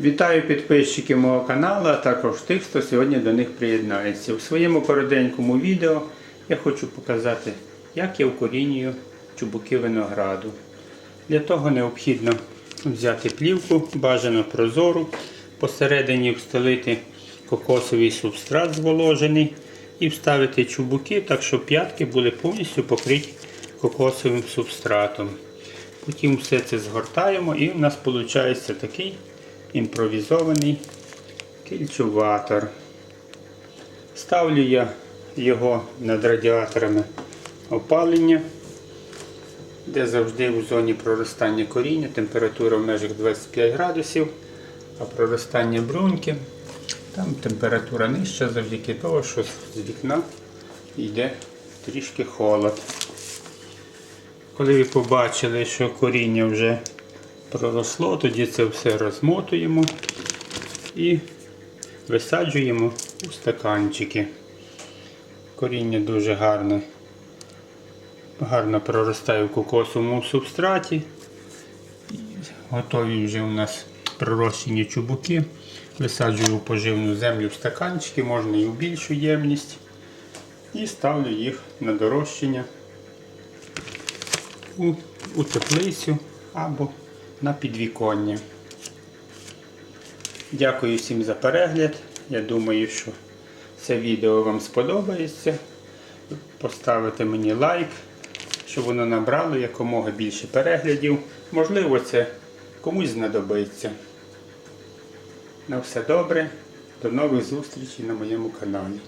Вітаю підписчиків мого каналу, а також тих, хто сьогодні до них приєднається. У своєму коротенькому відео я хочу показати, як я вкорінюю чубуки винограду. Для того необхідно взяти плівку, бажано прозору, посередині встелити кокосовий субстрат зволожений і вставити чубуки так, щоб п'ятки були повністю покриті кокосовим субстратом. Потім все це згортаємо і в нас виходить такий імпровізований кільчуватор. Ставлю я його над радіаторами опалення, де завжди у зоні проростання коріння, температура в межах 25 градусів, а проростання бруньки, там температура нижча завдяки того, що з вікна йде трішки холод. Коли ви побачили, що коріння вже проросло, тоді це все розмотуємо і висаджуємо у стаканчики. Коріння дуже гарне, гарно проростає в кокосовому субстраті. Готові вже у нас пророщені чубуки. Висаджую у поживну землю в стаканчики, можна і в більшу ємність. І ставлю їх на дорощення у, у теплицю або на підвіконня. Дякую всім за перегляд. Я думаю, що це відео вам сподобається. Поставите мені лайк, щоб воно набрало якомога більше переглядів. Можливо, це комусь знадобиться. На все добре. До нових зустрічей на моєму каналі.